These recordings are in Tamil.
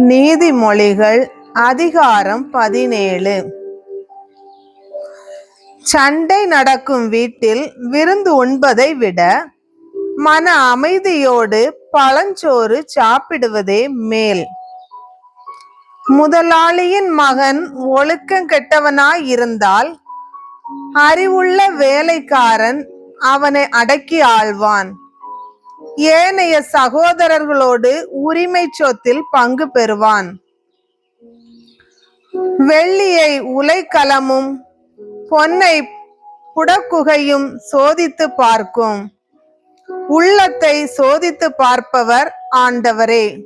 நீதிமொழிகள் அதிகாரம் பதினேழு. சண்டை நடக்கும் வீட்டில் விருந்து உண்பதை விட மன அமைதியோடு பழஞ்சோறு சாப்பிடுவதே மேல். முதலாளியின் மகன் ஒழுக்கம் கெட்டவனாய் இருந்தால் அறிவுள்ள வேலைக்காரன் அவனை அடக்கி ஆள்வான். ஏனைய சகோதரர்களோடு உரிமை சொத்தில் பங்கு பெறுவான். வெள்ளியை உலைக்கலமும் பொன்னை புடக்குகையும் சோதித்து பார்க்கும். உள்ளத்தை சோதித்து பார்ப்பவர் ஆண்டவரே.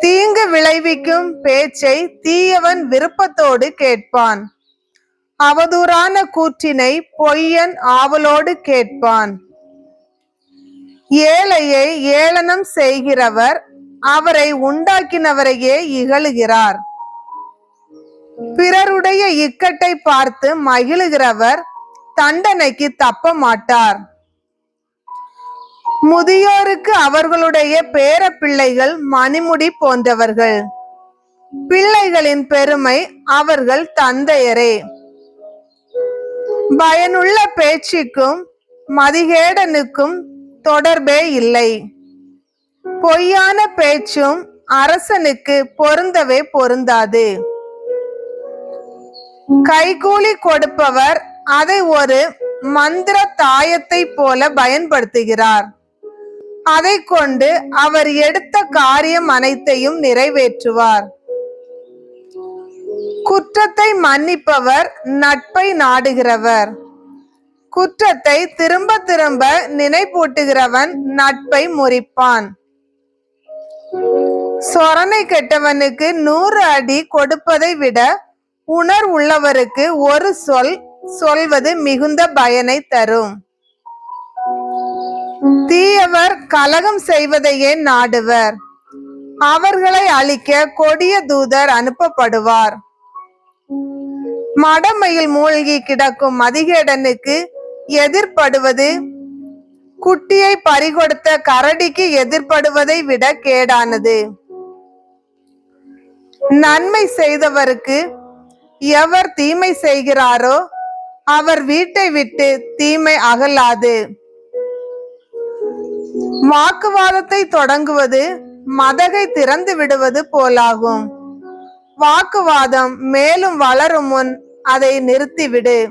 தீங்கு விளைவிக்கும் பேச்சை தீயவன் விருப்பத்தோடு கேட்பான். அவதூறான கூற்றினை பொய்யன் ஆவலோடு கேட்பான். ஏழையை ஏளனம் செய்கிறவர் அவரை உண்டாக்கினவரையே இகழுகிறார். பிறருடைய இக்கட்டை பார்த்து மகிழுகிறவர் தண்டனைக்கு தப்ப மாட்டார் முதியோருக்கு அவர்களுடைய பேர பிள்ளைகள் மணிமுடி போன்றவர்கள். பிள்ளைகளின் பெருமை அவர்கள் தந்தையரே. பயனுள்ள பேச்சுக்கும் மதிகேடனுக்கும் தொடர்பே இல்லை. பொய்யான பேச்சும் அரசனுக்கு பொருந்தவே பொருந்தாது. கைகூலி கொடுப்பவர் அதை ஒரு மந்திர தாயத்தை போல பயன்படுத்துகிறார். அதை கொண்டு அவர் எடுத்த காரியம் அனைத்தையும் நிறைவேற்றுவார். குற்றத்தை மன்னிப்பவர் நட்பை நாடுகிறவர். குற்றத்தை திரும்ப திரும்ப நினைப்பூட்டுகிறவன் நட்பை முறிப்பான். சொரணை கெட்டவனுக்கு நூறு அடி கொடுப்பதை விட உணர் உள்ளவருக்கு ஒரு சொல் சொல்வது மிகுந்த பயனை தரும். தீயவர் கலகம் செய்வதையே நாடுவர். அவர்களை அழிக்க கொடிய தூதர் அனுப்பப்படுவார். மடமையில் மூழ்கி கிடக்கும் மதிகேடனுக்கு எதிர்படுவது? குட்டியை பறிகொடுத்த கரடிக்கு எதிர்ப்படுவதை விட கேடானது. நன்மை செய்தவருக்கு எவர் தீமை செய்கிறாரோ அவர் வீட்டை விட்டு தீமை அகலாது. வாக்குவாதத்தை தொடங்குவது மதகை திறந்து விடுவது போலாகும். வாக்குவாதம் மேலும் வளரும் முன் அதை நிறுத்திவிடு.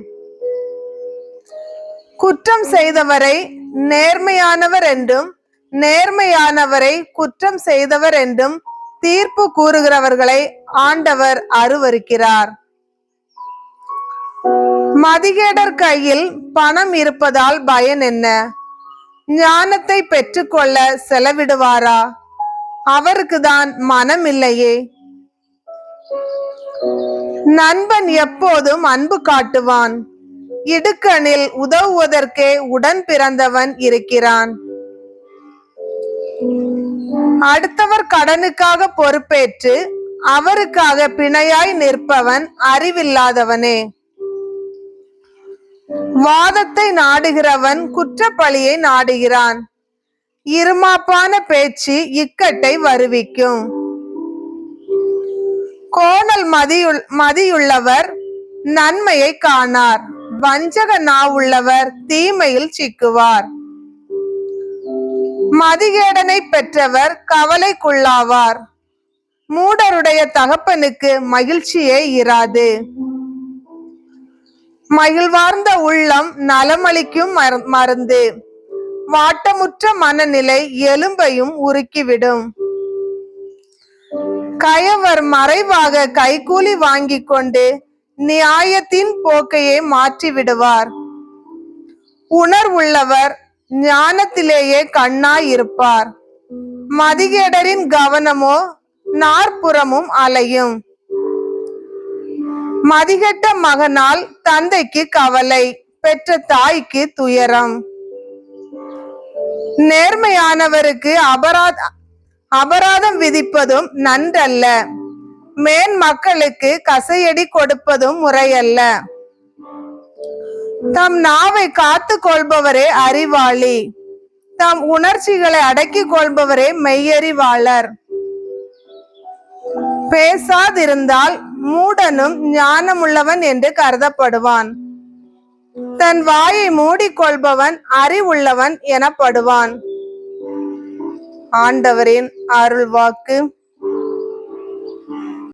குற்றம் செய்தவரை நேர்மையானவர் என்றும் நேர்மையானவரை குற்றம் செய்தவர் என்றும் தீர்ப்பு கூறுகிறவர்களை ஆண்டவர் அருவருக்கிறார். மதிகேடர் கையில் பணம் இருப்பதால் பயன் என்ன? ஞானத்தை பெற்றுக்கொள்ள செலவிடுவாரா? அவருக்கு தான் மனம் இல்லையே. நண்பன் எப்போதும் அன்பு காட்டுவான். இடுக்கணில் உதவுவதற்கே உடன் பிறந்தவன் இருக்கிறான். அடுத்தவர் கடனுக்காக பொறுப்பேற்று அவருக்காக பிணையாய் நிற்பவன் அறிவில்லாதவனே. வாதத்தை நாடுகிறவன் குற்றப்பழியை நாடுகிறான். இருமாப்பான பேச்சு இக்கட்டை வருவிக்கும். கோணல் மதியுள் மதியுள்ளவர் நன்மையை காணார். வஞ்சக நாவுள்ளவர் தீமையில் சிக்குவார். மதிகேடனை பெற்றவர் கவலைக்குள்ளாவார். மூடருடைய தகப்பனுக்கு மகிழ்ச்சியே இராது. மகிழ்வார்ந்த உள்ளம் நலமளிக்கும் மரு- மருந்து. வாட்டமுற்ற மனநிலை எலும்பையும் உருக்கிவிடும். கயவர் மறைவாக கைகூலி வாங்கிக் கொண்டு நியாயத்தின் போக்கையே மாற்றி விடுவார் உணர்வுள்ளவர் ஞானத்திலேயே கண்ணாய் இருப்பார் மதிகேடரின் கவனமோ நாற்புறமும் அலையும். மதிகெட்ட மகனால் தந்தைக்கு கவலை பெற்ற தாய்க்கு துயரம். நேர்மையானவருக்கு அபராத அபராதம் விதிப்பதும் நன்றல்ல. மேன் மக்களுக்கு கசையடி கொடுப்பதும் முறையல்ல. தம் நாவை காத்து கொள்பவரே அறிவாளி. தம் உணர்ச்சிகளை அடக்கிக் கொள்பவரே மெய்யறிவாளர். பேசாதிருந்தால் மூடனும் ஞானமுள்ளவன் என்று கருதப்படுவான். தன் வாயை மூடிக்கொள்பவன் அறிவுள்ளவன் எனப்படுவான். ஆண்டவரின் அருள்வாக்கு.